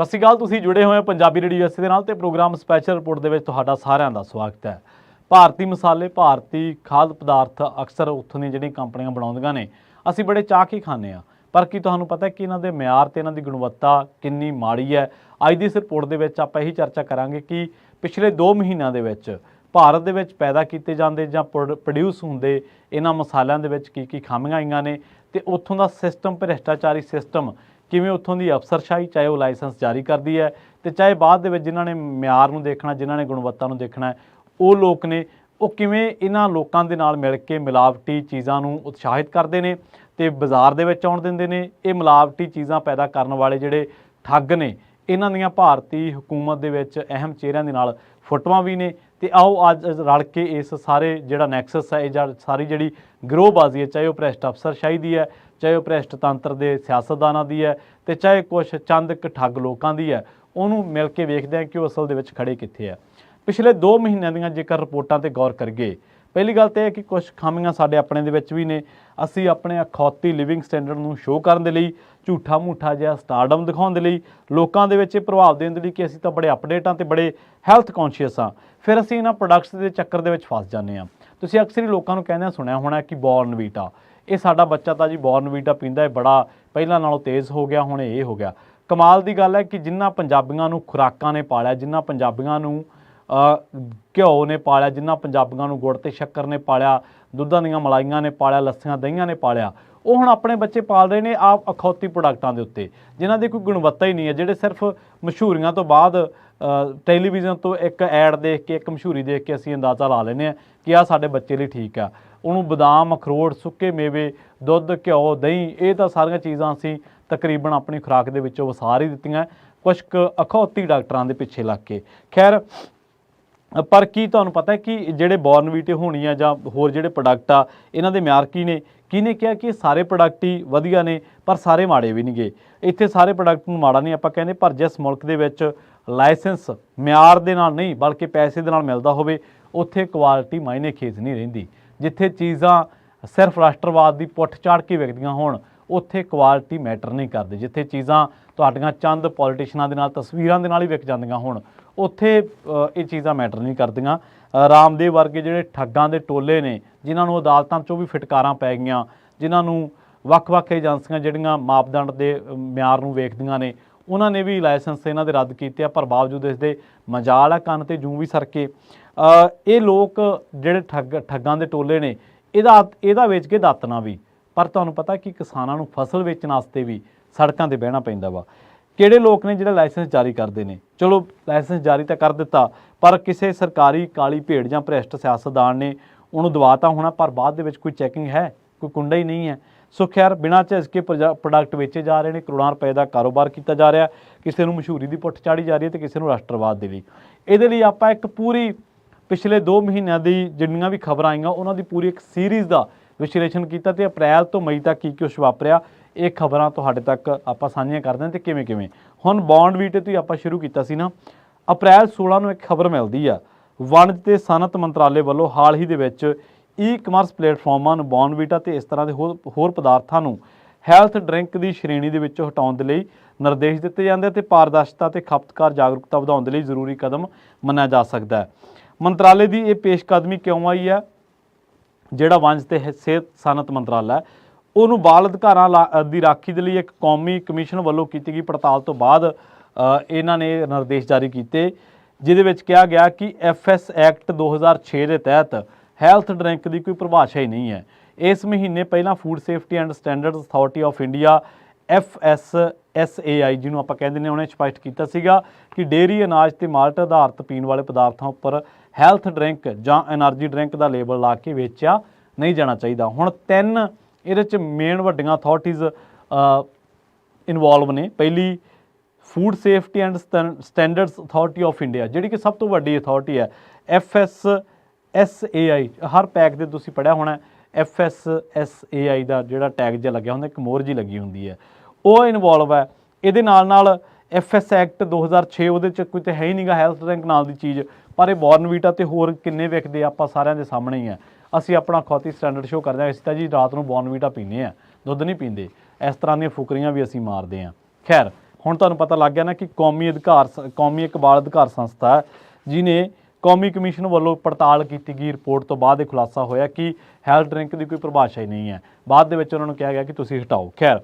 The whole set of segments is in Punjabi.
ਸਤਿ ਸ਼੍ਰੀ ਅਕਾਲ, ਤੁਸੀਂ ਜੁੜੇ ਹੋਏ ਹੋ ਪੰਜਾਬੀ ਰੇਡੀਓ ਐਸ ਦੇ ਨਾਲ ਤੇ ਪ੍ਰੋਗਰਾਮ ਸਪੈਸ਼ਲ ਰਿਪੋਰਟ ਦੇ ਵਿੱਚ ਤੁਹਾਡਾ ਸਾਰਿਆਂ ਦਾ ਸਵਾਗਤ ਹੈ। ਭਾਰਤੀ ਮਸਾਲੇ, ਭਾਰਤੀ ਖਾਦ ਪਦਾਰਥ ਅਕਸਰ ਉੱਥੋਂ ਦੀਆਂ ਜਿਹੜੀਆਂ ਕੰਪਨੀਆਂ ਬਣਾਉਂਦੀਆਂ ਨੇ, ਅਸੀਂ ਬੜੇ ਚਾਹ ਕੇ ਖਾਂਦੇ ਆ ਪਰ ਕੀ ਤੁਹਾਨੂੰ ਪਤਾ ਕਿ ਇਹਨਾਂ ਦੇ ਮਿਆਰ ਤੇ ਇਹਨਾਂ ਦੀ ਗੁਣਵੱਤਾ ਕਿੰਨੀ ਮਾੜੀ ਹੈ? ਅੱਜ ਦੀ ਇਸ ਰਿਪੋਰਟ ਦੇ ਵਿੱਚ ਆਪਾਂ ਇਹੀ ਚਰਚਾ ਕਰਾਂਗੇ ਕਿ ਪਿਛਲੇ 2 ਮਹੀਨਿਆਂ ਦੇ ਵਿੱਚ ਭਾਰਤ ਦੇ ਵਿੱਚ ਪੈਦਾ ਕੀਤੇ ਜਾਂਦੇ ਜਾਂ ਪ੍ਰੋਡਿਊਸ ਹੁੰਦੇ ਇਹਨਾਂ ਮਸਾਲਿਆਂ ਦੇ ਵਿੱਚ ਕੀ ਕੀ ਖਾਮੀਆਂ ਆਈਆਂ ਨੇ ਤੇ ਉੱਥੋਂ ਦਾ ਸਿਸਟਮ ਭ੍ਰਿਸ਼ਟਾਚਾਰੀ ਸਿਸਟਮ ਕਿਵੇਂ ਉੱਥੋਂ ਦੀ ਅਫਸਰਸ਼ਾਹੀ, ਚਾਹੇ ਉਹ ਲਾਇਸੈਂਸ ਜਾਰੀ ਕਰਦੀ ਹੈ ਤੇ ਚਾਹੇ ਬਾਅਦ ਦੇ ਵਿੱਚ ਜਿਨ੍ਹਾਂ ਨੇ ਮਿਆਰ ਨੂੰ ਦੇਖਣਾ, ਜਿਨ੍ਹਾਂ ਨੇ ਗੁਣਵੱਤਾ ਨੂੰ ਦੇਖਣਾ ਉਹ ਲੋਕ ਨੇ, ਉਹ ਕਿਵੇਂ ਇਹਨਾਂ ਲੋਕਾਂ ਦੇ ਨਾਲ ਮਿਲ ਕੇ ਮਿਲਾਵਟੀ ਚੀਜ਼ਾਂ ਨੂੰ ਉਤਸ਼ਾਹਿਤ ਕਰਦੇ ਨੇ ਤੇ ਬਾਜ਼ਾਰ ਦੇ ਵਿੱਚ ਆਉਣ ਦਿੰਦੇ ਨੇ, ਇਹ ਮਿਲਾਵਟੀ ਚੀਜ਼ਾਂ ਪੈਦਾ ਕਰਨ ਵਾਲੇ ਜਿਹੜੇ ਠੱਗ ਨੇ, ਇਹਨਾਂ ਦੀਆਂ ਭਾਰਤੀ ਹਕੂਮਤ ਦੇ ਵਿੱਚ ਅਹਿਮ ਚਿਹਰਿਆਂ ਦੇ ਨਾਲ ਫੋਟੋਆਂ ਵੀ ਨੇ ਤੇ ਆਓ ਅੱਜ ਰਲ ਕੇ ਇਸ ਸਾਰੇ ਜਿਹੜਾ ਨੈਕਸਸ ਹੈ, ਇਹ ਜਾਂ ਸਾਰੀ ਜਿਹੜੀ ਗਿਰੋਹਬਾਜ਼ੀ ਹੈ, ਚਾਹੇ ਉਹ ਭ੍ਰਿਸ਼ਟ ਅਫਸਰਸ਼ਾਹੀ ਦੀ ਹੈ, ਚਾਹੇ ਉਹ ਭ੍ਰਿਸ਼ਟ ਤੰਤਰ ਦੇ ਸਿਆਸਤਦਾਨਾਂ ਦੀ ਹੈ ਤੇ ਚਾਹੇ ਕੁਝ ਚੰਦ ਕੁ ਠੱਗ ਲੋਕਾਂ ਦੀ ਹੈ, ਉਹਨੂੰ ਮਿਲ ਕੇ ਵੇਖਦੇ ਹਾਂ ਕਿ ਉਹ ਅਸਲ ਦੇ ਵਿੱਚ ਖੜੇ ਕਿੱਥੇ ਆ ਪਿਛਲੇ 2 ਮਹੀਨਿਆਂ ਦੀਆਂ ਜੇਕਰ ਰਿਪੋਰਟਾਂ ਤੇ ਗੌਰ ਕਰੀਏ ਪਹਿਲੀ ਗੱਲ ਤੇ ਇਹ ਕਿ ਕੁਝ ਖਾਮੀਆਂ ਸਾਡੇ ਆਪਣੇ ਦੇ ਵਿੱਚ ਵੀ ਨੇ। ਅਸੀਂ ਆਪਣੇ ਅਖੌਤੀ ਲਿਵਿੰਗ ਸਟੈਂਡਰਡ ਨੂੰ ਸ਼ੋਅ ਕਰਨ ਦੇ ਲਈ, ਝੂਠਾ ਮੂਠਾ ਜਿਹਾ ਸਟਾਰਡਮ ਦਿਖਾਉਣ ਦੇ ਲਈ, ਲੋਕਾਂ ਦੇ ਵਿੱਚ ਇਹ ਪ੍ਰਭਾਵ ਦੇਣ ਦੇ ਲਈ ਕਿ ਅਸੀਂ ਤਾਂ ਬੜੇ ਅਪਡੇਟ ਹਾਂ ਤੇ ਬੜੇ ਹੈਲਥ ਕੌਨਸ਼ੀਅਸ ਹਾਂ। ਫਿਰ ਅਸੀਂ ਇਹਨਾਂ ਪ੍ਰੋਡਕਟਸ ਦੇ ਚੱਕਰ ਦੇ ਵਿੱਚ ਫਸ ਜਾਂਦੇ ਹਾਂ। ਤੁਸੀਂ ਅਕਸਰ ਹੀ ਲੋਕਾਂ ਨੂੰ ਕਹਿੰਦੇ ਸੁਣਿਆ ਹੋਣਾ ਕਿ ਬੋਰਨਵੀਟਾ ਇਹ ਸਾਡਾ ਬੱਚਾ ਤਾਂ ਜੀ ਬੋਰਨਵੀਟਾ ਪੀਂਦਾ ਹੈ ਬੜਾ ਪਹਿਲਾਂ ਨਾਲੋਂ ਤੇਜ਼ ਹੋ ਗਿਆ, ਹੁਣ ਇਹ ਹੋ ਗਿਆ। ਕਮਾਲ ਦੀ ਗੱਲ ਹੈ ਕਿ ਜਿਨ੍ਹਾਂ ਪੰਜਾਬੀਆਂ ਨੂੰ ਖੁਰਾਕਾਂ ਨੇ ਪਾਲਿਆ ਜਿਨ੍ਹਾਂ ਪੰਜਾਬੀਆਂ ਨੂੰ ਘਿਓ ਨੇ ਪਾਲਿਆ ਜਿਨ੍ਹਾਂ ਪੰਜਾਬੀਆਂ ਨੂੰ ਗੁੜ ਤੇ ਸ਼ੱਕਰ ਨੇ ਪਾਲਿਆ, ਦੁੱਧਾਂ ਦੀਆਂ ਮਲਾਈਆਂ ਨੇ ਪਾਲਿਆ, ਲੱਸੀਆਂ, ਦਹੀਂਆਂ ਨੇ ਪਾਲਿਆ। ਉਹ ਹੁਣ ਆਪਣੇ ਬੱਚੇ ਪਾਲ ਰਹੇ ਨੇ ਆਪ ਅਖੌਤੀ ਪ੍ਰੋਡਕਟਾਂ ਦੇ ਉੱਤੇ। ਜਿਨ੍ਹਾਂ ਦੀ ਕੋਈ ਗੁਣਵੱਤਾ ਹੀ ਨਹੀਂ ਹੈ, ਜਿਹੜੇ ਸਿਰਫ ਮਸ਼ਹੂਰੀਆਂ ਤੋਂ ਬਾਅਦ ਟੈਲੀਵਿਜ਼ਨ ਤੋਂ ਇੱਕ ਐਡ ਦੇਖ ਕੇ, ਇੱਕ ਮਸ਼ਹੂਰੀ ਦੇਖ ਕੇ ਅਸੀਂ ਅੰਦਾਜ਼ਾ ਲਾ ਲੈਂਦੇ ਆ ਕਿ ਆ ਸਾਡੇ ਬੱਚੇ ਲਈ ਠੀਕ ਆ। ਉਹਨੂੰ ਬਦਾਮ, ਅਖਰੋਟ, ਸੁੱਕੇ ਮੇਵੇ, ਦੁੱਧ, ਘਿਓ, ਦਹੀਂ, ਇਹ ਤਾਂ ਸਾਰੀਆਂ ਚੀਜ਼ਾਂ ਅਸੀਂ ਤਕਰੀਬਨ ਆਪਣੀ ਖੁਰਾਕ ਦੇ ਵਿੱਚੋਂ ਵਸਾਰ ਹੀ ਦਿੱਤੀਆਂ। ਕੁਝ ਕੁ ਅਖੌਤੀ ਡਾਕਟਰਾਂ ਦੇ ਪਿੱਛੇ ਲੱਗ ਕੇ। ਖੈਰ ਪਰ ਕੀ ਤੁਹਾਨੂੰ ਪਤਾ ਹੈ ਕਿ ਜਿਹੜੇ ਬੋਰਨਵੀਟੇ ਹੋਣੀ ਆ ਜਾਂ ਹੋਰ ਜਿਹੜੇ ਪ੍ਰੋਡਕਟ ਆ, ਇਹਨਾਂ ਦੇ ਮਿਆਰ ਕੀ ਨੇ? ਕਿਹਨੇ ਕਿਹਾ ਕਿ ਸਾਰੇ ਪ੍ਰੋਡਕਟ ਹੀ ਵਧੀਆ ਨੇ, ਪਰ ਸਾਰੇ ਮਾੜੇ ਵੀ ਨਹੀਂਗੇ ਇੱਥੇ ਸਾਰੇ ਪ੍ਰੋਡਕਟ ਨੂੰ ਮਾੜਾ ਨਹੀਂ ਆਪਾਂ ਕਹਿੰਦੇ, ਪਰ ਜਿਸ ਮੁਲਕ ਦੇ ਵਿੱਚ ਲਾਇਸੈਂਸ ਮਿਆਰ ਦੇ ਨਾਲ ਨਹੀਂ, ਬਲਕਿ ਪੈਸੇ ਦੇ ਨਾਲ ਮਿਲਦਾ ਹੋਵੇ, ਉੱਥੇ ਕੁਆਲਿਟੀ ਮਾਇਨੇ ਖੇਤ ਨਹੀਂ ਰਹਿੰਦੀ। ਜਿੱਥੇ ਚੀਜ਼ਾਂ ਸਿਰਫ ਰਾਸ਼ਟਰਵਾਦ ਦੀ ਪੁੱਠ ਚਾੜ ਕੇ ਵਿਕਦੀਆਂ ਹੋਣ, ਉੱਥੇ ਕੁਆਲਿਟੀ ਮੈਟਰ ਨਹੀਂ ਕਰਦੀ। ਜਿੱਥੇ ਚੀਜ਼ਾਂ ਤੁਹਾਡੀਆਂ ਚੰਦ ਪੋਲੀਟੀਸ਼ੀਅਨਾਂ ਦੇ ਨਾਲ, ਤਸਵੀਰਾਂ ਦੇ ਨਾਲ ਹੀ ਵਿਕ ਜਾਂਦੀਆਂ ਹੋਣ ਉੱਥੇ ਇਹ ਚੀਜ਼ਾਂ ਮੈਟਰ ਨਹੀਂ ਕਰਦੀਆਂ। ਰਾਮਦੇਵ ਵਰਗੇ ਜਿਹੜੇ ਠੱਗਾਂ ਦੇ ਟੋਲੇ ਨੇ, ਜਿਨ੍ਹਾਂ ਨੂੰ ਅਦਾਲਤਾਂ 'ਚੋਂ ਵੀ ਫਟਕਾਰਾਂ ਪੈ ਗਈਆਂ, ਜਿਨ੍ਹਾਂ ਨੂੰ ਵੱਖ-ਵੱਖ ਏਜੰਸੀਆਂ ਜਿਹੜੀਆਂ ਮਾਪਦੰਡ ਦੇ ਮਿਆਰ ਨੂੰ ਵੇਖਦੀਆਂ ਨੇ, ਉਹਨਾਂ ਨੇ ਵੀ ਲਾਇਸੈਂਸ ਇਹਨਾਂ ਦੇ ਰੱਦ ਕੀਤੇ ਆ, ਪਰ ਬਾਵਜੂਦ ਇਸ ਦੇ ਮਜਾਲ ਆ ਕੰਨ ਤੇ ਜੂੰ ਵੀ ਸਰਕੇ। ਇਹ ਲੋਕ ਜਿਹੜੇ ਠੱਗ, ਠੱਗਾਂ ਦੇ ਟੋਲੇ ਨੇ, ਇਹਦਾ ਇਹਦਾ ਵੇਚ ਕੇ ਦਾਤਨਾ ਵੀ। ਪਰ ਤੁਹਾਨੂੰ ਪਤਾ ਕਿ ਕਿਸਾਨਾਂ ਨੂੰ ਫਸਲ ਵੇਚਣ ਵਾਸਤੇ ਵੀ ਸੜਕਾਂ ਤੇ ਬਹਿਣਾ ਪੈਂਦਾ ਵਾ। ਕਿਹੜੇ ਲੋਕ ਨੇ ਜਿਹੜੇ ਲਾਇਸੈਂਸ ਜਾਰੀ ਕਰਦੇ ਨੇ? ਚਲੋ, ਲਾਇਸੈਂਸ ਜਾਰੀ ਤਾਂ ਕਰ ਦਿੱਤਾ, ਪਰ ਕਿਸੇ ਸਰਕਾਰੀ ਕਾਲੀ ਭੇਡ ਜਾਂ ਭ੍ਰਿਸ਼ਟ ਸਿਆਸਤਦਾਨ ਨੇ ਉਹਨੂੰ ਦਵਾਤਾ ਹੋਣਾ, ਪਰ ਬਾਅਦ ਦੇ ਵਿੱਚ ਕੋਈ ਚੈਕਿੰਗ ਹੈ? ਕੋਈ ਕੁੰਡਾ ਹੀ ਨਹੀਂ ਹੈ। ਸੋ ਖੈਰ, ਬਿਨਾਂ ਝਿਜਕੇ ਪ੍ਰੋਡਕਟ ਵੇਚੇ ਜਾ ਰਹੇ ਨੇ, ਕਰੋੜਾਂ ਰੁਪਏ ਦਾ ਕਾਰੋਬਾਰ ਕੀਤਾ ਜਾ ਰਿਹਾ, ਕਿਸੇ ਨੂੰ ਮਸ਼ਹੂਰੀ ਦੀ ਪੁੱਠ ਚਾੜੀ ਜਾ ਰਹੀ ਹੈ ਤੇ ਕਿਸੇ ਨੂੰ ਰਾਸ਼ਟਰਵਾਦ ਦੇ ਲਈ। ਇਹਦੇ ਲਈ ਆਪਾਂ ਇੱਕ ਪੂਰੀ ਪਿਛਲੇ 2 ਮਹੀਨਿਆਂ ਦੀ ਜਿੰਨੀਆਂ ਵੀ ਖਬਰਾਂ ਆਈਆਂ, ਉਹਨਾਂ ਦੀ ਪੂਰੀ ਇੱਕ ਸੀਰੀਜ਼ ਦਾ ਵਿਸ਼ਲੇਸ਼ਣ ਕੀਤਾ ਤੇ ਅਪ੍ਰੈਲ ਤੋਂ ਮਈ ਤੱਕ ਕੀ ਕੁਛ ਵਾਪਰਿਆ। ਇਹ ਖਬਰਾਂ ਤੁਹਾਡੇ ਤੱਕ ਆਪਾਂ ਸਾਂਝੀਆਂ ਕਰਦੇ ਹਾਂ ਤੇ ਕਿਵੇਂ ਕਿਵੇਂ? ਹੁਣ ਬੌਂਡ ਵੀਟੇ ਤੋਂ ਹੀ ਆਪਾਂ ਸ਼ੁਰੂ ਕੀਤਾ ਸੀ ਨਾ, ਅਪ੍ਰੈਲ 16 ਨੂੰ ਇੱਕ ਖਬਰ ਮਿਲਦੀ ਆ। ਵਣਜ ਤੇ ਸਨਅਤ ਮੰਤਰਾਲੇ ਵੱਲੋਂ ਹਾਲ ਹੀ ਦੇ ਵਿੱਚ ਈ-ਕਮਰਸ ਪਲੇਟਫਾਰਮਾਂ ਨੂੰ ਬੌਨਵੀਟਾ ਤੇ ਇਸ ਤਰ੍ਹਾਂ ਦੇ ਹੋਰ ਹੋਰ ਪਦਾਰਥਾਂ ਨੂੰ ਹੈਲਥ ਡਰਿੰਕ ਦੀ ਸ਼੍ਰੇਣੀ ਦੇ ਵਿੱਚੋਂ ਹਟਾਉਣ ਦੇ ਲਈ ਨਿਰਦੇਸ਼ ਦਿੱਤੇ ਜਾਂਦੇ ਆ ਤੇ ਪਾਰਦਰਸ਼ਤਾ ਤੇ ਖਪਤਕਾਰ ਜਾਗਰੂਕਤਾ ਵਧਾਉਣ ਦੇ ਲਈ ਜ਼ਰੂਰੀ ਕਦਮ ਮੰਨਿਆ ਜਾ ਸਕਦਾ ਹੈ। ਮੰਤਰਾਲੇ ਦੀ ਇਹ ਪੇਸ਼ਕਦਮੀ ਕਿਉਂ ਆਈ ਹੈ ਜਿਹੜਾ ਵਣਜ ਤੇ ਸਿਹਤ ਸਨਅਤ ਮੰਤਰਾਲਾ ਹੈ ਉਹਨੂੰ ਬਾਲ ਅਧਿਕਾਰਾਂ ਦੀ ਰਾਖੀ ਦੇ ਲਈ ਇੱਕ ਕੌਮੀ ਕਮਿਸ਼ਨ ਵੱਲੋਂ ਕੀਤੀ ਗਈ ਪੜਤਾਲ ਤੋਂ ਬਾਅਦ ਇਹਨਾਂ ਨੇ ਨਿਰਦੇਸ਼ ਜਾਰੀ ਕੀਤੇ, ਜਿਹਦੇ ਵਿੱਚ ਕਿਹਾ ਗਿਆ ਕਿ ਐਫਐਸ ਐਕਟ 2006 ਦੇ ਤਹਿਤ ਹੈਲਥ ਡਰਿੰਕ ਦੀ ਕੋਈ ਪਰਿਭਾਸ਼ਾ ਹੀ ਨਹੀਂ ਹੈ। ਇਸ ਮਹੀਨੇ ਪਹਿਲਾਂ food safety and standards authority of India FSSAI ਜਿਹਨੂੰ ਆਪਾਂ ਕਹਿੰਦੇ ਨੇ, ਉਹਨੇ ਸਪਸ਼ਟ ਕੀਤਾ ਸੀਗਾ ਕਿ ਡੇਰੀ ਅਨਾਜ ਤੇ ਮਾਲਟ ਆਧਾਰਿਤ ਪੀਣ ਵਾਲੇ ਪਦਾਰਥਾਂ ਉੱਪਰ ਹੈਲਥ ਡਰਿੰਕ ਜਾਂ એનર્ਜੀ ਡਰਿੰਕ ਦਾ ਲੇਬਲ ਲਾ ਕੇ ਵੇਚਿਆ ਨਹੀਂ ਜਾਣਾ ਚਾਹੀਦਾ। ਹੁਣ ਤਿੰਨ ਇਹਦੇ ਚ ਮੇਨ ਵੱਡੀਆਂ ਅਥਾਰਟੀਜ਼ ਇਨਵੋਲਵ ਨੇ। ਪਹਿਲੀ food safety and standards authority of India ਜਿਹੜੀ ਕਿ ਸਭ ਤੋਂ ਵੱਡੀ ਅਥਾਰਟੀ ਹੈ। FSSAI ਹਰ ਪੈਕ ਦੇ ਤੁਸੀਂ ਪੜਿਆ ਹੋਣਾ FSSAI ਦਾ ਜਿਹੜਾ ਟੈਗ ਜਿਹਾ ਲੱਗਿਆ ਹੁੰਦਾ, ਇੱਕ ਮੋਹਰ ਜੀ ਲੱਗੀ ਹੁੰਦੀ ਹੈ। ਉਹ ਇਨਵੋਲਵ ਹੈ। ਇਹਦੇ ਨਾਲ ਨਾਲ ਐਫਐਸ ਐਕਟ 2006 ਉਹਦੇ ਚ ਕੋਈ ਤੇ ਹੈ ਹੀ ਨਹੀਂਗਾ ਹੈਲਥ ਡਰਿੰਕ ਨਾਲ ਦੀ ਚੀਜ਼, ਪਰ ਇਹ ਬੋਰਨਵੀਟਾ ਤੇ ਹੋਰ ਕਿੰਨੇ ਵਿਕਦੇ ਆਪਾਂ ਸਾਰਿਆਂ ਦੇ ਸਾਹਮਣੇ ਹੀ ਹੈ। ਅਸੀਂ ਆਪਣਾ ਖੌਤੀ ਸਟੈਂਡਰਡ ਸ਼ੋ ਕਰਦੇ ਹਾਂ। ਅਸੀਂ ਤਾਂ ਜੀ ਰਾਤ ਨੂੰ ਬੋਰਨਵੀਟਾ ਪੀਂਦੇ ਆ ਦੁੱਧ ਨਹੀਂ ਪੀਂਦੇ। ਇਸ ਤਰ੍ਹਾਂ ਦੀਆਂ ਫੁਕਰੀਆਂ ਵੀ ਅਸੀਂ ਮਾਰਦੇ ਆ ਖੈਰ, ਹੁਣ ਤੁਹਾਨੂੰ ਪਤਾ ਲੱਗ ਗਿਆ ਨਾ ਕਿ ਕੌਮੀ ਅਧਿਕਾਰ ਸ- ਕੌਮੀ ਇਕਬਾਲ ਅਧਿਕਾਰ ਸੰਸਥਾ ਹੈ, ਜਿਨੇ ਕੌਮੀ ਕਮਿਸ਼ਨ ਵੱਲੋਂ ਪੜਤਾਲ ਕੀਤੀ ਗਈ ਰਿਪੋਰਟ ਤੋਂ ਬਾਅਦ ਇਹ ਖੁਲਾਸਾ ਹੋਇਆ ਕਿ ਹੈਲਥ ਡਰਿੰਕ ਦੀ ਕੋਈ ਪਰਿਭਾਸ਼ਾ ਹੀ ਨਹੀਂ ਹੈ। ਬਾਅਦ ਦੇ ਵਿੱਚ ਉਹਨਾਂ ਨੂੰ ਕਿਹਾ ਗਿਆ ਕਿ ਤੁਸੀਂ ਹਟਾਓ। ਖੈਰ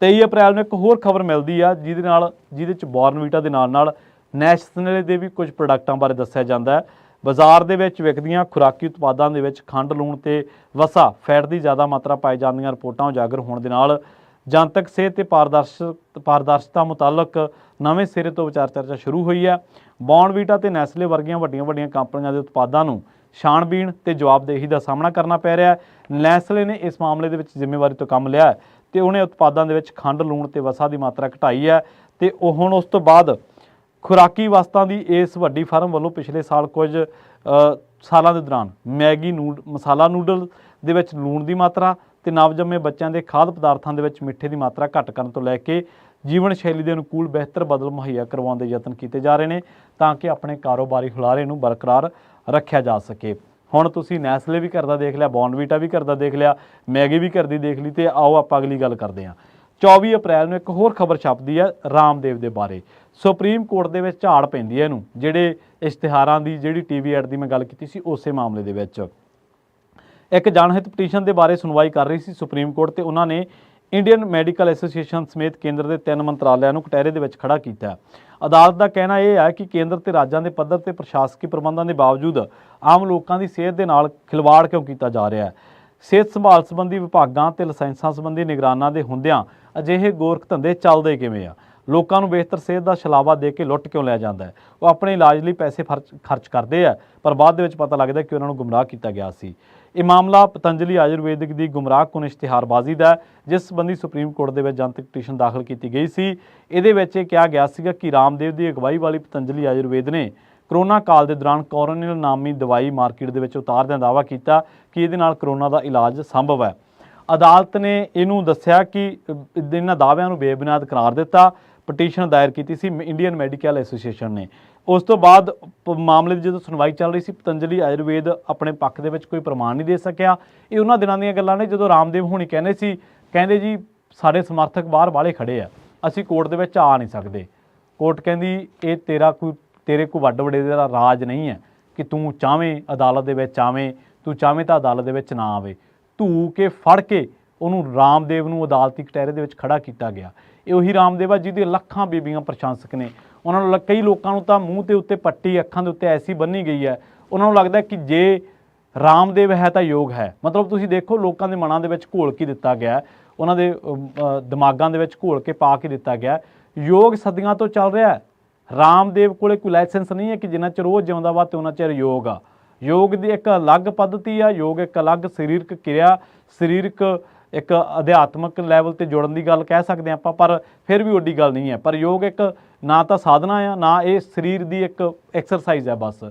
23 ਅਪ੍ਰੈਲ ਨੂੰ ਇੱਕ ਹੋਰ ਖਬਰ ਮਿਲਦੀ ਆ, ਜਿਹਦੇ ਨਾਲ, ਜਿਹਦੇ ਚ ਬੋਰਨਵੀਟਾ ਦੇ ਨਾਲ ਨਾਲ ਨੈਸ਼ਨਲ ਦੇ ਵੀ ਕੁਝ ਪ੍ਰੋਡਕਟਾਂ ਬਾਰੇ ਦੱਸਿਆ ਜਾਂਦਾ ਹੈ। ਬਾਜ਼ਾਰ ਦੇ ਵਿੱਚ ਵਿਕਦੀਆਂ ਖੁਰਾਕੀ ਉਤਪਾਦਾਂ ਦੇ ਵਿੱਚ ਖੰਡ ਲੂਣ ਤੇ ਵਸਾ ਫੈਟ ਦੀ ਜ਼ਿਆਦਾ ਮਾਤਰਾ ਪਾਈ ਜਾਂਦੀਆਂ ਰਿਪੋਰਟਾਂ ਉਜਾਗਰ ਹੋਣ ਦੇ ਨਾਲ ਜਨਤਕ ਸਿਹਤ ਤੇ ਪਾਰਦਰਸ਼ ਪਾਰਦਰਸ਼ਤਾ ਮੁਤਾਲਕ ਨਵੇਂ ਸਿਰੇ ਤੋਂ ਵਿਚਾਰ ਚਰਚਾ ਸ਼ੁਰੂ ਹੋਈ ਹੈ। ਬੌਨਵੀਟਾ ਤੇ ਨੈਸਲੇ ਵਰਗੀਆਂ ਵੱਡੀਆਂ-ਵੱਡੀਆਂ ਕੰਪਨੀਆਂ ਦੇ ਉਤਪਾਦਾਂ ਨੂੰ ਛਾਣਬੀਣ ਤੇ ਜਵਾਬਦੇਹੀ ਦਾ ਸਾਹਮਣਾ ਕਰਨਾ ਪੈ ਰਿਹਾ ਹੈ। ਨੈਸਲੇ ਨੇ ਇਸ ਮਾਮਲੇ ਦੇ ਵਿੱਚ ਜ਼ਿੰਮੇਵਾਰੀ ਤੋਂ ਕੰਮ ਲਿਆ ਹੈ ਤੇ ਉਹਨੇ ਉਤਪਾਦਾਂ ਦੇ ਵਿੱਚ ਖੰਡ, ਲੂਣ ਤੇ ਵਸਾ ਦੀ ਮਾਤਰਾ ਘਟਾਈ ਹੈ ਤੇ ਉਹ ਹੁਣ ਉਸ ਤੋਂ ਬਾਅਦ ਖੁਰਾਕੀ ਵਸਤਾਂ ਦੀ ਇਸ ਵੱਡੀ ਫਰਮ ਵੱਲੋਂ ਪਿਛਲੇ ਸਾਲ ਕੁਝ ਸਾਲਾਂ ਦੇ ਦੌਰਾਨ ਮੈਗੀ ਨੂਡ, ਮਸਾਲਾ ਨੂਡਲ ਦੇ ਵਿੱਚ ਲੂਣ ਦੀ ਮਾਤਰਾ ਤੇ ਨਵਜੰਮੇ ਬੱਚਿਆਂ ਦੇ ਖਾਦ ਪਦਾਰਥਾਂ ਦੇ ਵਿੱਚ ਮਿੱਠੇ ਦੀ ਮਾਤਰਾ ਘੱਟ ਕਰਨ ਤੋਂ ਲੈ ਕੇ ਜੀਵਨ ਸ਼ੈਲੀ ਦੇ ਅਨੁਕੂਲ ਬਿਹਤਰ ਬਦਲ ਮੁਹੱਈਆ ਕਰਵਾਉਣ ਦੇ ਯਤਨ ਕੀਤੇ ਜਾ ਰਹੇ ਨੇ ਤਾਂ ਕਿ ਆਪਣੇ ਕਾਰੋਬਾਰੀ ਹੁਲਾਰੇ ਨੂੰ ਬਰਕਰਾਰ ਰੱਖਿਆ ਜਾ ਸਕੇ। ਹੁਣ ਤੁਸੀਂ ਨੈਸਲੇ ਵੀ ਕਰਦਾ ਦੇਖ ਲਿਆ ਬੌਨਵੀਟਾ ਵੀ ਕਰਦਾ ਦੇਖ ਲਿਆ, ਮੈਗੀ ਵੀ ਕਰਦੀ ਦੇਖ ਲਈ ਤੇ ਆਓ ਆਪਾਂ ਅਗਲੀ ਗੱਲ ਕਰਦੇ ਹਾਂ। 24 ਅਪ੍ਰੈਲ ਨੂੰ ਇੱਕ ਹੋਰ ਖਬਰ ਛਾਪਦੀ ਹੈ ਰਾਮਦੇਵ ਦੇ ਬਾਰੇ। ਸੁਪਰੀਮ ਕੋਰਟ ਦੇ ਵਿੱਚ ਝਾੜ ਪੈਂਦੀ ਹੈ ਇਹਨੂੰ, ਜਿਹੜੇ ਇਸ਼ਤਿਹਾਰਾਂ ਦੀ, ਜਿਹੜੀ ਟੀਵੀ ਐਡ ਦੀ ਮੈਂ ਗੱਲ ਕੀਤੀ ਸੀ, ਉਸੇ ਮਾਮਲੇ ਦੇ ਵਿੱਚ। ਇੱਕ ਜਨਹਿਤ ਪਟੀਸ਼ਨ ਦੇ ਬਾਰੇ ਸੁਣਵਾਈ ਕਰ ਰਹੀ ਸੀ ਸੁਪਰੀਮ ਕੋਰਟ ਤੇ ਉਹਨਾਂ ਨੇ ਇੰਡੀਅਨ ਮੈਡੀਕਲ ਐਸੋਸੀਏਸ਼ਨ ਸਮੇਤ ਕੇਂਦਰ ਦੇ ਤਿੰਨ ਮੰਤਰਾਲਿਆਂ ਨੂੰ ਕਟਹਿਰੇ ਦੇ ਵਿੱਚ ਖੜਾ ਕੀਤਾ ਅਦਾਲਤ ਦਾ ਕਹਿਣਾ ਇਹ ਹੈ ਕਿ ਕੇਂਦਰ ਤੇ ਰਾਜਾਂ ਦੇ ਪੱਧਰ ਤੇ ਪ੍ਰਸ਼ਾਸਕੀ ਪ੍ਰਬੰਧਾਂ ਦੇ ਬਾਵਜੂਦ ਆਮ ਲੋਕਾਂ ਦੀ ਸਿਹਤ ਦੇ ਨਾਲ ਖਿਲਵਾੜ ਕਿਉਂ ਕੀਤਾ ਜਾ ਰਿਹਾ ਹੈ? ਸਿਹਤ ਸੰਭਾਲ ਸੰਬੰਧੀ ਵਿਭਾਗਾਂ ਤੇ ਲਾਇਸੈਂਸਾਂ ਸੰਬੰਧੀ ਨਿਗਰਾਨਾਂ ਦੇ ਹੁੰਦਿਆਂ ਅਜਿਹੇ ਗੋਰਖ ਧੰਦੇ ਚੱਲਦੇ ਕਿਵੇਂ ਆ? ਲੋਕਾਂ ਨੂੰ ਬਿਹਤਰ ਸਿਹਤ ਦਾ ਛਲਾਵਾ ਦੇ ਕੇ ਲੁੱਟ ਕਿਉਂ ਲਿਆ ਜਾਂਦਾ ਹੈ? ਉਹ ਆਪਣੇ ਇਲਾਜ ਲਈ ਪੈਸੇ ਫਰਚ- ਖਰਚ ਕਰਦੇ ਆ, ਪਰ ਬਾਅਦ ਦੇ ਵਿੱਚ ਪਤਾ ਲੱਗਦਾ ਕਿ ਉਹਨਾਂ ਨੂੰ ਗੁੰਮਰਾਹ ਕੀਤਾ ਗਿਆ ਸੀ। ਇਹ ਮਾਮਲਾ ਪਤੰਜਲੀ ਆਯੁਰਵੈਦਿਕ ਦੀ ਗੁੰਮਰਾਹਕੁਨ ਇਸ਼ਤਿਹਾਰਬਾਜ਼ੀ ਦਾ ਜਿਸ ਸੰਬੰਧੀ ਸੁਪਰੀਮ ਕੋਰਟ ਦੇ ਵਿੱਚ ਜਨਤਕ ਪਟੀਸ਼ਨ ਦਾਖਲ ਕੀਤੀ ਗਈ ਸੀ। ਇਹਦੇ ਵਿੱਚ ਇਹ ਕਿਹਾ ਗਿਆ ਸੀਗਾ ਕਿ ਰਾਮਦੇਵ ਦੀ ਅਗਵਾਈ ਵਾਲੀ ਪਤੰਜਲੀ ਆਯੁਰਵੇਦ ਨੇ ਕਰੋਨਾ ਕਾਲ ਦੇ ਦੌਰਾਨ ਕੋਰੋਨਿਲ ਨਾਮੀ ਦਵਾਈ ਮਾਰਕੀਟ ਦੇ ਵਿੱਚ ਉਤਾਰਦਿਆਂ ਦਾਅਵਾ ਕੀਤਾ ਕਿ ਇਹਦੇ ਨਾਲ ਕਰੋਨਾ ਦਾ ਇਲਾਜ ਸੰਭਵ ਹੈ। ਅਦਾਲਤ ਨੇ ਇਹਨੂੰ ਦੱਸਿਆ ਕਿ ਇਹਨਾਂ ਦਾਅਵਿਆਂ ਨੂੰ ਬੇਬੁਨਿਆਦ ਕਰਾਰ ਦਿੱਤਾ। ਪਟੀਸ਼ਨ ਦਾਇਰ ਕੀਤੀ ਸੀ ਇੰਡੀਅਨ ਮੈਡੀਕਲ ਐਸੋਸੀਏਸ਼ਨ ਨੇ। ਉਸ ਤੋਂ ਬਾਅਦ ਪ- ਮਾਮਲੇ ਦੀ ਜਦੋਂ ਸੁਣਵਾਈ ਚੱਲ ਰਹੀ ਸੀ, ਪਤੰਜਲੀ ਆਯੁਰਵੇਦ ਆਪਣੇ ਪੱਖ ਦੇ ਵਿੱਚ ਕੋਈ ਪ੍ਰਮਾਣ ਨਹੀਂ ਦੇ ਸਕਿਆ। ਇਹ ਉਹਨਾਂ ਦਿਨਾਂ ਦੀਆਂ ਗੱਲਾਂ ਨੇ ਜਦੋਂ ਰਾਮਦੇਵ ਹੁਣੀ ਕਹਿੰਦੇ ਸੀ, ਕਹਿੰਦੇ ਜੀ, ਸਾਡੇ ਸਮਰਥਕ ਬਾਹਰ ਵਾਲੇ ਖੜੇ ਆ, ਅਸੀਂ ਕੋਰਟ ਦੇ ਵਿੱਚ ਆ ਨਹੀਂ ਸਕਦੇ। ਕੋਰਟ ਕਹਿੰਦੀ, ਇਹ ਤੇਰਾ ਕੋਈ, ਤੇਰੇ ਕੋਈ ਵੱਡ ਵੱਡੇ ਦਾ ਰਾਜ ਨਹੀਂ ਹੈ ਕਿ ਤੂੰ ਚਾਵੇਂ ਅਦਾਲਤ ਦੇ ਵਿੱਚ ਆਵੇਂ ਤੂੰ ਚਾਵੇਂ ਤਾਂ ਅਦਾਲਤ ਦੇ ਵਿੱਚ ਨਾ ਆਵੇ। ਧੂ ਕੇ ਫੜ ਕੇ ਉਹਨੂੰ ਰਾਮਦੇਵ ਨੂੰ ਅਦਾਲਤੀ ਕਟਹਿਰੇ ਦੇ ਵਿੱਚ ਖੜਾ ਕੀਤਾ ਗਿਆ। ਇਹ ਉਹੀ ਰਾਮਦੇਵ ਆ ਜਿਹਦੇ ਲੱਖਾਂ ਬੀਬੀਆਂ ਪ੍ਰਸ਼ੰਸਕ ਨੇ। ਉਹਨਾਂ ਨੂੰ ਲ- ਕਈ ਲੋਕਾਂ ਨੂੰ ਤਾਂ ਮੂੰਹ ਦੇ ਉੱਤੇ ਪੱਟੀ, ਅੱਖਾਂ ਦੇ ਉੱਤੇ ਐਸੀ ਬੰਨੀ ਗਈ ਹੈ। ਉਹਨਾਂ ਨੂੰ ਲੱਗਦਾ ਕਿ ਜੇ ਰਾਮਦੇਵ ਹੈ ਤਾਂ ਯੋਗ ਹੈ। ਮਤਲਬ ਤੁਸੀਂ ਦੇਖੋ ਲੋਕਾਂ ਦੇ ਮਨਾਂ ਦੇ ਵਿੱਚ ਘੋਲ ਕੇ ਦਿੱਤਾ ਗਿਆ ਉਹਨਾਂ ਦੇ ਦਿਮਾਗਾਂ ਦੇ ਵਿੱਚ ਘੋਲ ਕੇ ਪਾ ਕੇ ਦਿੱਤਾ ਗਿਆ ਯੋਗ ਸਦੀਆਂ ਤੋਂ ਚੱਲ ਰਿਹਾ ਹੈ। ਰਾਮਦੇਵ ਕੋਲੇ ਕੋਈ ਲਾਇਸੈਂਸ ਨਹੀਂ ਹੈ ਕਿ ਜਿੰਨਾ ਚਿਰ ਉਹ ਜਿਉਂਦਾ ਵਾ ਤੇ ਉਹਨਾਂ ਚਿਰ ਯੋਗ ਆ। ਯੋਗ ਦੀ ਇੱਕ ਅਲੱਗ ਪੱਧਤੀ ਆ। ਯੋਗ ਇੱਕ ਅਲੱਗ ਸਰੀਰਕ ਕਿਰਿਆ, ਸਰੀਰਕ ਇੱਕ ਅਧਿਆਤਮਕ ਲੈਵਲ ਤੇ ਜੁੜਨ ਦੀ ਗੱਲ ਕਹਿ ਸਕਦੇ ਆਪਾਂ, ਪਰ ਫਿਰ ਵੀ ਓਡੀ ਗੱਲ ਨਹੀਂ ਹੈ। ਪਰ ਯੋਗ ਇੱਕ ਨਾ ਤਾਂ ਸਾਧਨਾ ਆ, ਨਾ ਇਹ ਸਰੀਰ ਦੀ ਇੱਕ ਐਕਸਰਸਾਈਜ਼ ਹੈ ਬਸ।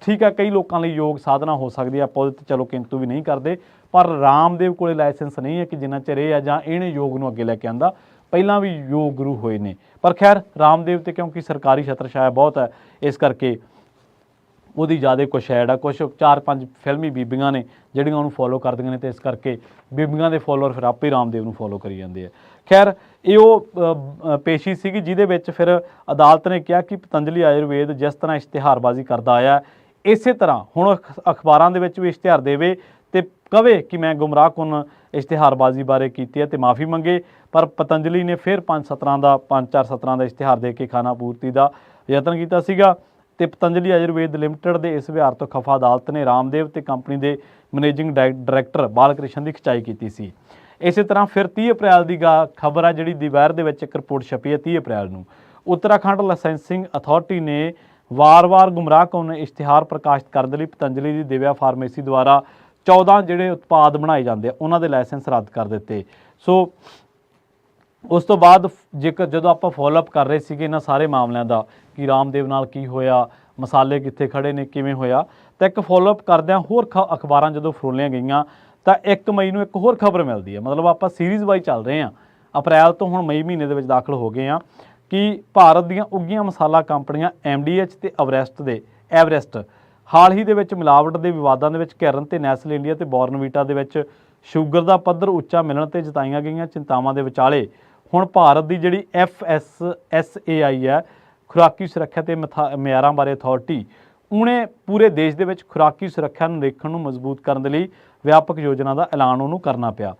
ਠੀਕ ਆ, ਕਈ ਲੋਕਾਂ ਲਈ ਯੋਗ ਸਾਧਨਾ ਹੋ ਸਕਦੀ ਆ, ਆਪਾਂ ਉਹਦੇ ਤੇ ਚਲੋ ਕਿੰਤੂ ਵੀ ਨਹੀਂ ਕਰਦੇ, ਪਰ ਰਾਮਦੇਵ ਕੋਲੇ ਲਾਇਸੈਂਸ ਨਹੀਂ ਹੈ ਕਿ ਜਿੰਨਾ ਚਿਰ ਇਹ ਆ ਜਾਂ ਇਹਨੇ ਯੋਗ ਨੂੰ ਅੱਗੇ ਲੈ ਕੇ ਆਂਦਾ। ਪਹਿਲਾਂ ਵੀ ਯੋਗ ਗੁਰੂ ਹੋਏ ਨੇ। ਪਰ ਖੈਰ, ਰਾਮਦੇਵ ਤੇ ਕਿਉਂਕਿ ਸਰਕਾਰੀ ਛਤਰ ਛਾਇਆ ਬਹੁਤ ਹੈ, ਇਸ ਕਰਕੇ ਉਹਦੀ ਜ਼ਿਆਦਾ ਕੁਛ ਐਡ ਆ, ਕੁਛ ਚਾਰ ਪੰਜ ਫਿਲਮੀ ਬੀਬੀਆਂ ਨੇ ਜਿਹੜੀਆਂ ਉਹਨੂੰ ਫੋਲੋ ਕਰਦੀਆਂ ਨੇ ਤੇ ਇਸ ਕਰਕੇ ਬੀਬੀਆਂ ਦੇ ਫੋਲੋਅਰ ਫਿਰ ਆਪੇ ਹੀ ਰਾਮਦੇਵ ਨੂੰ ਫੋਲੋ ਕਰੀ ਜਾਂਦੇ ਆ। ਖੈਰ, ਇਹ ਉਹ ਪੇਸ਼ੀ ਸੀਗੀ ਜਿਹਦੇ ਵਿੱਚ ਫਿਰ ਅਦਾਲਤ ਨੇ ਕਿਹਾ ਕਿ ਪਤੰਜਲੀ ਆਯੁਰਵੇਦ ਜਿਸ ਤਰ੍ਹਾਂ ਇਸ਼ਤਿਹਾਰਬਾਜ਼ੀ ਕਰਦਾ ਆਇਆ, ਇਸੇ ਤਰ੍ਹਾਂ ਹੁਣ ਅਖ- ਅਖਬਾਰਾਂ ਦੇ ਵਿੱਚ ਵੀ ਇਸ਼ਤਿਹਾਰ ਦੇਵੇ ਤੇ ਕਵੇ ਕਿ ਮੈਂ ਗੁੰਮਰਾਹਕੁਨ ਇਸ਼ਤਿਹਾਰਬਾਜ਼ੀ ਬਾਰੇ ਕੀਤੀ ਹੈ ਤੇ ਮਾਫੀ ਮੰਗੇ, ਪਰ ਪਤੰਜਲੀ ਨੇ ਫਿਰ ਪੰਜ ਸਤਰਾਂ ਦਾ, ਪੰਜ ਚਾਰ ਸਤਰਾਂ ਦਾ ਇਸ਼ਤਿਹਾਰ ਦੇ ਕੇ ਖਾਣਾ ਪੂਰਤੀ ਦਾ ਯਤਨ ਕੀਤਾ ਸੀਗਾ। ਤੇ ਪਤੰਜਲੀ ਆਯੁਰਵੇਦ ਲਿਮਟਿਡ ਦੇ ਇਸ ਵਿਹਾਰ ਤੋਂ ਖਫਾ ਅਦਾਲਤ ਨੇ ਰਾਮਦੇਵ ਤੇ ਕੰਪਨੀ ਦੇ ਮੈਨੇਜਿੰਗ ਡਾਇਰੈਕਟਰ ਬਾਲਕ੍ਰਿਸ਼ਨ ਦੀ ਖਿਚਾਈ ਕੀਤੀ ਸੀ। ਇਸੇ ਤਰ੍ਹਾਂ ਫਿਰ 30 ਅਪ੍ਰੈਲ ਦੀ ਖਬਰ ਆ ਜਿਹੜੀ ਦੀਵਾਰ ਦੇ ਵਿੱਚ ਇੱਕ ਰਿਪੋਰਟ ਛਪੀ ਹੈ 30 ਅਪ੍ਰੈਲ ਨੂੰ। ਉੱਤਰਾਖੰਡ ਲਾਇਸੈਂਸਿੰਗ ਅਥਾਰਟੀ ਨੇ ਵਾਰ-ਵਾਰ ਗੁੰਮਰਾਹ ਗੁੰਮਰਾਹਕੁਨ ਇਸ਼ਤਿਹਾਰ ਪ੍ਰਕਾਸ਼ਿਤ ਕਰਨ ਦੇ ਲਈ ਪਤੰਜਲੀ ਦੀ ਦਿਵਿਆ ਫਾਰਮੇਸੀ ਦੁਆਰਾ 14 ਜਿਹੜੇ ਉਤਪਾਦ ਬਣਾਏ ਜਾਂਦੇ ਆ, ਉਹਨਾਂ ਦੇ ਲਾਇਸੈਂਸ ਰੱਦ ਕਰ ਦਿੱਤੇ। ਸੋ ਉਸ ਤੋਂ ਬਾਅਦ ਜੇਕਰ ਜਦੋਂ ਆਪਾਂ ਫਾਲੋਅਪ ਕਰ ਰਹੇ ਸੀਗੇ ਇਹਨਾਂ ਸਾਰੇ ਮਾਮਲਿਆਂ ਦਾ ਕਿ ਰਾਮਦੇਵ ਨਾਲ ਕੀ ਹੋਇਆ, ਮਸਾਲੇ ਕਿੱਥੇ ਖੜੇ ਨੇ, ਕਿਵੇਂ ਹੋਇਆ। ਤਾਂ ਇੱਕ ਫਾਲੋ ਅਪ ਕਰਦਿਆਂ ਹੋਰ ਖ- ਅਖਬਾਰਾਂ ਜਦੋਂ ਫਰੋਲੀਆਂ ਗਈਆਂ, ਤਾਂ 1 ਮਈ ਨੂੰ ਇੱਕ ਹੋਰ ਖਬਰ ਮਿਲਦੀ ਹੈ। ਮਤਲਬ ਆਪਾਂ ਸੀਰੀਜ਼ ਵਾਈ ਚੱਲ ਰਹੇ ਹਾਂ। ਅਪ੍ਰੈਲ ਤੋਂ ਹੁਣ ਮਈ ਮਹੀਨੇ ਦੇ ਵਿੱਚ ਦਾਖਲ ਹੋ ਗਏ ਆ ਕਿ ਭਾਰਤ ਦੀਆਂ ਉੱਗੀਆਂ ਮਸਾਲਾ ਕੰਪਨੀਆਂ ਐਮਡੀਐਚ ਤੇ ਐਵਰੈਸਟ ਦੇ ਐਵਰੈਸਟ ਹਾਲ ਹੀ ਦੇ ਵਿੱਚ ਮਿਲਾਵਟ ਦੇ ਵਿਵਾਦਾਂ ਦੇ ਵਿੱਚ ਘਿਰਨ ਤੇ ਨੈਸਲ ਇੰਡੀਆ ਤੇ ਬੋਰਨਵੀਟਾ ਦੇ ਵਿੱਚ ਸ਼ੂਗਰ ਦਾ ਪੱਧਰ ਉੱਚਾ ਮਿਲਣ ਤੇ ਜਤਾਈਆਂ ਗਈਆਂ ਚਿੰਤਾਵਾਂ ਦੇ ਵਿਚਾਲੇ, ਹੁਣ ਭਾਰਤ ਦੀ ਜਿਹੜੀ FSSAI ਹੈ ਖੁਰਾਕੀ ਸੁਰੱਖਿਆ ਤੇ ਮਿਥਾ- ਮਿਆਰਾਂ ਬਾਰੇ ਅਥਾਰਟੀ ਉਹਨੇ ਪੂਰੇ ਦੇਸ਼ ਦੇ ਵਿੱਚ ਖੁਰਾਕੀ ਸੁਰੱਖਿਆ ਨੂੰ ਦੇਖਣ ਨੂੰ ਮਜ਼ਬੂਤ ਕਰਨ ਦੇ ਲਈ ਵਿਆਪਕ ਯੋਜਨਾ ਦਾ ਐਲਾਨ ਉਹਨੂੰ ਕਰਨਾ ਪਿਆ।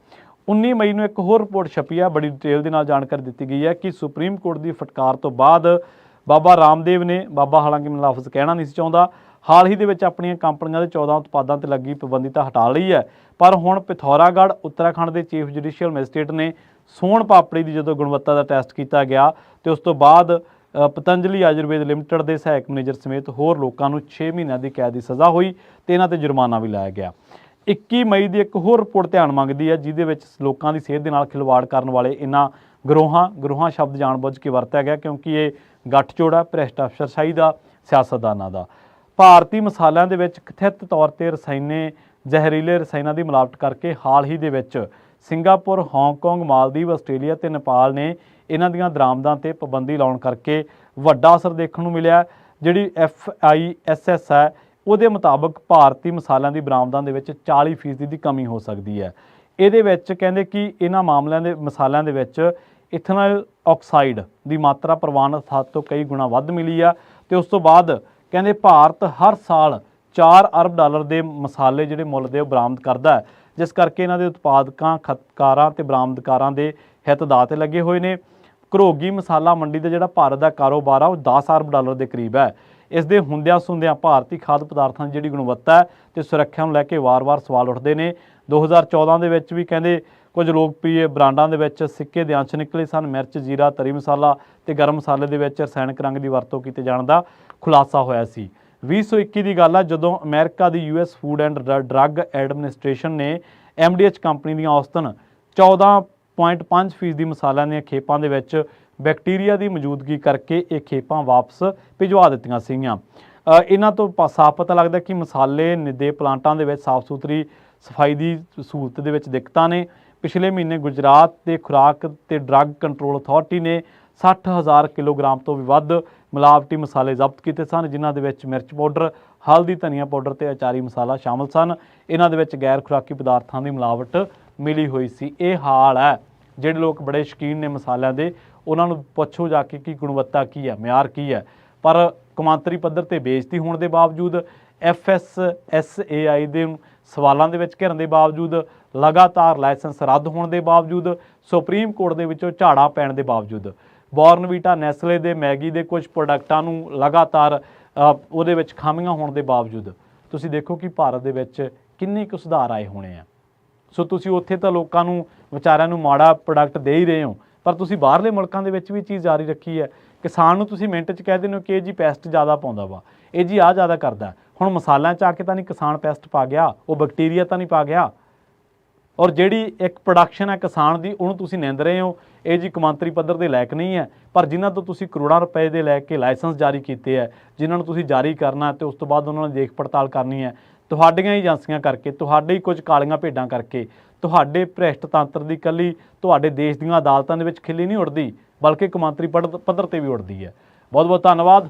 19 ਮਈ ਨੂੰ ਇੱਕ ਹੋਰ ਰਿਪੋਰਟ ਛਪੀ ਹੈ, ਬੜੀ ਡਿਟੇਲ ਦੇ ਨਾਲ ਜਾਣਕਾਰੀ ਦਿੱਤੀ ਗਈ ਹੈ ਕਿ ਸੁਪਰੀਮ ਕੋਰਟ ਦੀ ਫਟਕਾਰ ਤੋਂ ਬਾਅਦ ਬਾਬਾ ਰਾਮਦੇਵ ਨੇ, ਬਾਬਾ ਹਾਲਾਂਕਿ ਮੈਂ ਲਫ਼ਜ਼ ਕਹਿਣਾ ਨਹੀਂ ਸੀ ਚਾਹੁੰਦਾ, ਹਾਲ ਹੀ ਦੇ ਵਿੱਚ ਆਪਣੀਆਂ ਕੰਪਨੀਆਂ ਦੇ 14 ਉਤਪਾਦਾਂ ਤੇ ਲੱਗੀ ਪਾਬੰਦੀ ਤਾਂ ਹਟਾ ਲਈ ਹੈ, ਪਰ ਹੁਣ ਪਿਥੌਰਾਗੜ੍ਹ, ਉੱਤਰਾਖੰਡ ਦੇ ਚੀਫ ਜੁਡੀਸ਼ੀਅਲ ਮੈਜਿਸਟ੍ਰੇਟ ਨੇ ਸੋਨ ਪਾਪੜੀ ਦੀ ਜਦੋਂ ਗੁਣਵੱਤਾ ਦਾ ਟੈਸਟ ਕੀਤਾ ਗਿਆ ਤੇ ਉਸ ਤੋਂ ਬਾਅਦ ਪਤੰਜਲੀ ਆਯੁਰਵੇਦ ਲਿਮਟਿਡ ਦੇ ਸਹਾਇਕ ਮੈਨੇਜਰ ਸਮੇਤ ਹੋਰ ਲੋਕਾਂ ਨੂੰ 6 ਮਹੀਨਿਆਂ ਦੀ ਕੈਦ ਦੀ ਸਜ਼ਾ ਹੋਈ ਤੇ ਇਹਨਾਂ ਤੇ ਜੁਰਮਾਨਾ ਵੀ ਲਾਇਆ ਗਿਆ। 21 ਮਈ ਦੀ ਇੱਕ ਹੋਰ ਰਿਪੋਰਟ ਧਿਆਨ ਮੰਗਦੀ ਹੈ, ਜਿਹਦੇ ਵਿੱਚ ਲੋਕਾਂ ਦੀ ਸਿਹਤ ਦੇ ਨਾਲ ਖਿਲਵਾੜ ਕਰਨ ਵਾਲੇ ਇਹਨਾਂ ਗਰੋਹਾਂ ਗਰੋਹਾਂ ਸ਼ਬਦ ਜਾਣਬੁੱਝ ਕੇ ਵਰਤਿਆ ਗਿਆ ਕਿਉਂਕਿ ਇਹ ਗੱਠਜੋੜ ਹੈ, ਭ੍ਰਿਸ਼ਟ ਅਫਸਰਸ਼ਾਹੀ ਦਾ, ਸਿਆਸਤਦਾਨਾਂ ਦਾ। ਭਾਰਤੀ ਮਸਾਲਿਆਂ ਦੇ ਵਿੱਚ ਕਥਿਤ ਤੌਰ ਤੇ ਰਸਾਇਣੇ, ਜ਼ਹਿਰੀਲੇ ਰਸਾਇਣਾਂ ਦੀ ਮਿਲਾਵਟ ਕਰਕੇ ਹਾਲ ਹੀ ਦੇ ਵਿੱਚ ਸਿੰਗਾਪੁਰ, ਹਾਂਗਕਾਂਗ, ਮਾਲਦੀਵ, ਆਸਟ੍ਰੇਲੀਆ ਤੇ ਨੇਪਾਲ ਨੇ ਇਹਨਾਂ ਦੀਆਂ ਦਰਾਮਦਾਂ ਤੇ ਪਾਬੰਦੀ ਲਾਉਣ ਕਰਕੇ ਵੱਡਾ ਅਸਰ ਦੇਖਣ ਨੂੰ ਮਿਲਿਆ ਜਿਹੜੀ ਐਫ ਆਈ ਐਸ ਐਸ ਹੈ, ਉਹਦੇ ਮੁਤਾਬਕ ਭਾਰਤੀ ਮਸਾਲਿਆਂ ਦੀ ਬਰਾਮਦਾਂ ਦੇ ਵਿੱਚ 40% ਦੀ ਕਮੀ ਹੋ ਸਕਦੀ ਹੈ। ਇਹਦੇ ਵਿੱਚ ਕਹਿੰਦੇ ਕਿ ਇਹਨਾਂ ਮਾਮਲਿਆਂ ਦੇ, ਮਸਾਲਿਆਂ ਦੇ ਵਿੱਚ ਇਥਨਲ ਆਕਸਾਈਡ ਦੀ ਮਾਤਰਾ ਪ੍ਰਵਾਨਿਤ ਹੱਦ ਤੋਂ ਕਈ ਗੁਣਾ ਵੱਧ ਮਿਲੀ ਆ ਤੇ ਉਸ ਤੋਂ ਬਾਅਦ ਕਹਿੰਦੇ ਭਾਰਤ ਹਰ ਸਾਲ 4 ਅਰਬ ਡਾਲਰ ਦੇ ਮਸਾਲੇ ਜਿਹੜੇ ਮੁੱਲ ਦੇ ਉਹ ਬਰਾਮਦ ਕਰਦਾ ਜਿਸ ਕਰਕੇ ਇਹਨਾਂ ਦੇ ਉਤਪਾਦਕਾਂ, ਖਤਕਾਰਾਂ ਤੇ ਬਰਾਮਦਕਾਰਾਂ ਦੇ ਹਿੱਤ ਦਾ ਤੇ ਲੱਗੇ ਹੋਏ ਨੇ। ਘਰੋਗੀ ਮਸਾਲਾ ਮੰਡੀ ਦਾ ਜਿਹੜਾ ਭਾਰਤ ਦਾ ਕਾਰੋਬਾਰ ਆ, ਉਹ 10 ਅਰਬ ਡਾਲਰ ਦੇ ਕਰੀਬ ਹੈ। ਇਸ ਦੇ ਹੁੰਦਿਆਂ ਸੁੰਦਿਆਂ ਭਾਰਤੀ ਖਾਦ ਪਦਾਰਥਾਂ ਦੀ ਜਿਹੜੀ ਗੁਣਵੱਤਾ ਹੈ ਤੇ ਸੁਰੱਖਿਆ ਨੂੰ ਲੈ ਕੇ ਵਾਰ-ਵਾਰ ਸਵਾਲ ਉੱਠਦੇ ਨੇ। 2014 ਦੇ ਵਿੱਚ ਵੀ ਕਹਿੰਦੇ ਕੁਝ ਲੋਕਪ੍ਰਿਯ ਬ੍ਰਾਂਡਾਂ ਦੇ ਵਿੱਚ ਸਿੱਕੇ ਦੇ ਅੰਸ਼ ਨਿਕਲੇ ਸਨ, ਮਿਰਚ, ਜੀਰਾ, ਤਰੀ ਮਸਾਲਾ ਤੇ ਗਰਮ ਮਸਾਲੇ ਦੇ ਵਿੱਚ ਰਸਾਇਣਕ ਰੰਗ ਦੀ ਵਰਤੋਂ ਕੀਤੇ ਜਾਣ ਦਾ ਖੁਲਾਸਾ ਹੋਇਆ ਸੀ। 2021 ਦੀ ਗੱਲ ਆ, ਜਦੋਂ America the US food and drug administration ਨੇ ਐਮਡੀਐਚ ਕੰਪਨੀ ਦੀਆਂ ਔਸਤਨ 14.5% ਦੀ ਮਸਾਲਿਆਂ ਦੀਆਂ ਖੇਪਾਂ ਦੇ ਵਿੱਚ ਬੈਕਟੀਰੀਆ ਦੀ ਮੌਜੂਦਗੀ ਕਰਕੇ ਇਹ ਖੇਪਾਂ ਵਾਪਸ ਭਿਜਵਾ ਦਿੱਤੀਆਂ ਸੀਗੀਆਂ। ਇਹਨਾਂ ਤੋਂ ਪ- ਸਾਫ਼ ਪਤਾ ਲੱਗਦਾ ਕਿ ਮਸਾਲੇ ਨਿੱਦੇ ਪਲਾਂਟਾਂ ਦੇ ਵਿੱਚ ਸਾਫ਼ ਸੁਥਰੀ ਸਫ਼ਾਈ ਦੀ ਸਹੂਲਤ ਦੇ ਵਿੱਚ ਦਿੱਕਤਾਂ ਨੇ। ਪਿਛਲੇ ਮਹੀਨੇ ਗੁਜਰਾਤ ਦੇ ਖੁਰਾਕ ਤੇ ਡਰੱਗ ਕੰਟਰੋਲ ਅਥਾਰਟੀ ਨੇ 60000 ਕਿਲੋਗ੍ਰਾਮ ਤੋਂ ਵੀ ਵੱਧ ਮਿਲਾਵਟੀ ਮਸਾਲੇ ਜ਼ਬਤ ਕੀਤੇ ਸਨ, ਜਿਨ੍ਹਾਂ ਦੇ ਵਿੱਚ ਮਿਰਚ ਪਾਊਡਰ, ਹਲਦੀ, ਧਨੀਆ ਪਾਊਡਰ ਤੇ ਅਚਾਰੀ ਮਸਾਲਾ ਸ਼ਾਮਲ ਸਨ। ਇਹਨਾਂ ਦੇ ਵਿੱਚ ਗੈਰ ਖੁਰਾਕੀ ਪਦਾਰਥਾਂ ਦੀ ਮਿਲਾਵਟ ਮਿਲੀ ਹੋਈ ਸੀ। ਇਹ ਹਾਲ ਹੈ। ਜਿਹੜੇ ਲੋਕ ਬੜੇ ਸ਼ੌਕੀਨ ਨੇ ਮਸਾਲਿਆਂ ਦੇ, ਉਹਨਾਂ ਨੂੰ ਪੁੱਛੋ ਜਾ ਕੇ ਕਿ ਗੁਣਵੱਤਾ ਕੀ ਹੈ, ਮਿਆਰ ਕੀ ਹੈ। ਪਰ ਕੌਮਾਂਤਰੀ ਪੱਧਰ ਤੇ ਬੇਇੱਜ਼ਤੀ ਹੋਣ ਦੇ ਬਾਵਜੂਦ FSSAI ਦੇ ਸਵਾਲਾਂ ਦੇ ਵਿੱਚ ਘਿਰਨ ਦੇ ਬਾਵਜੂਦ, ਲਗਾਤਾਰ ਲਾਇਸੈਂਸ ਰੱਦ ਹੋਣ ਦੇ ਬਾਵਜੂਦ, ਸੁਪਰੀਮ ਕੋਰਟ ਦੇ ਵਿੱਚੋਂ ਝਾੜਾ ਪੈਣ ਦੇ ਬਾਵਜੂਦ, ਬੋਰਨਵੀਟਾ ਨੈਸਲੇ ਦੇ ਮੈਗੀ ਦੇ ਕੁਝ ਪ੍ਰੋਡਕਟਾਂ ਨੂੰ ਲਗਾਤਾਰ ਉਹਦੇ ਵਿੱਚ ਖਾਮੀਆਂ ਹੋਣ ਦੇ ਬਾਵਜੂਦ, ਤੁਸੀਂ ਦੇਖੋ ਕਿ ਭਾਰਤ ਦੇ ਵਿੱਚ ਕਿੰਨੇ ਕੁ ਸੁਧਾਰ ਆਏ ਹੋਣੇ ਆ। ਸੋ ਤੁਸੀਂ ਉੱਥੇ ਤਾਂ ਲੋਕਾਂ ਨੂੰ, ਵਿਚਾਰਿਆਂ ਨੂੰ ਮਾੜਾ ਪ੍ਰੋਡਕਟ ਦੇ ਹੀ ਰਹੇ ਹੋ। ਪਰ ਤੁਸੀਂ ਬਾਹਰਲੇ ਮੁਲਕਾਂ ਦੇ ਵਿੱਚ ਵੀ ਚੀਜ਼ ਜਾਰੀ ਰੱਖੀ ਹੈ। ਕਿਸਾਨ ਨੂੰ ਤੁਸੀਂ ਮਿੰਟ 'ਚ ਕਹਿ ਦਿੰਦੇ ਹੋ ਕਿ ਇਹ ਜੀ ਪੈਸਟ ਜ਼ਿਆਦਾ ਪਾਉਂਦਾ ਵਾ। ਇਹ ਜੀ ਆ ਜ਼ਿਆਦਾ ਕਰਦਾ। ਹੁਣ ਮਸਾਲਿਆਂ 'ਚ ਆ ਕੇ ਤਾਂ ਨਹੀਂ ਕਿਸਾਨ ਪੈਸਟ ਪਾ ਗਿਆ, ਉਹ ਬੈਕਟੀਰੀਆ ਤਾਂ ਨਹੀਂ ਪਾ ਗਿਆ। ਔਰ ਜਿਹੜੀ ਇੱਕ ਪ੍ਰੋਡਕਸ਼ਨ ਹੈ ਕਿਸਾਨ ਦੀ, ਉਹਨੂੰ ਤੁਸੀਂ ਨਿੰਦ ਰਹੇ ਹੋ। ਇਹ ਜੀ ਕਮਾਂਤਰੀ ਪੱਧਰ ਦੇ ਲਾਇਕ ਨਹੀਂ ਹੈ। ਪਰ ਜਿਨ੍ਹਾਂ ਤੋਂ ਤੁਸੀਂ ਕਰੋੜਾਂ ਰੁਪਏ ਦੇ ਲੈ ਕੇ ਲਾਇਸੈਂਸ ਜਾਰੀ ਕੀਤੇ ਹੈ, ਜਿਨ੍ਹਾਂ ਨੂੰ ਤੁਸੀਂ ਜਾਰੀ ਕਰਨਾ ਤੇ ਉਸ ਤੋਂ ਬਾਅਦ ਉਹਨਾਂ ਨੇ ਦੇਖ ਪੜਤਾਲ ਕਰਨੀ ਹੈ ਤੁਹਾਡੀਆਂ ਹੀ ਏਜੰਸੀਆਂ ਕਰਕੇ, ਤੁਹਾਡੇ ਹੀ ਕੁਝ ਕਾਲੀਆਂ ਭੇਡਾਂ ਕਰਕੇ, ਤੁਹਾਡੇ ਭ੍ਰਿਸ਼ਟ ਤੰਤਰ ਦੀ ਕੱਲੀ ਤੁਹਾਡੇ ਦੇਸ਼ ਦੀਆਂ ਅਦਾਲਤਾਂ ਦੇ ਵਿੱਚ ਖਿੱਲੀ ਨਹੀਂ ਉੱਡਦੀ, ਬਲਕਿ ਕੌਮਾਂਤਰੀ ਪੱਧ- ਪੱਧਰ ਤੇ ਵੀ ਉੱਡਦੀ ਹੈ। ਬਹੁਤ ਬਹੁਤ ਧੰਨਵਾਦ।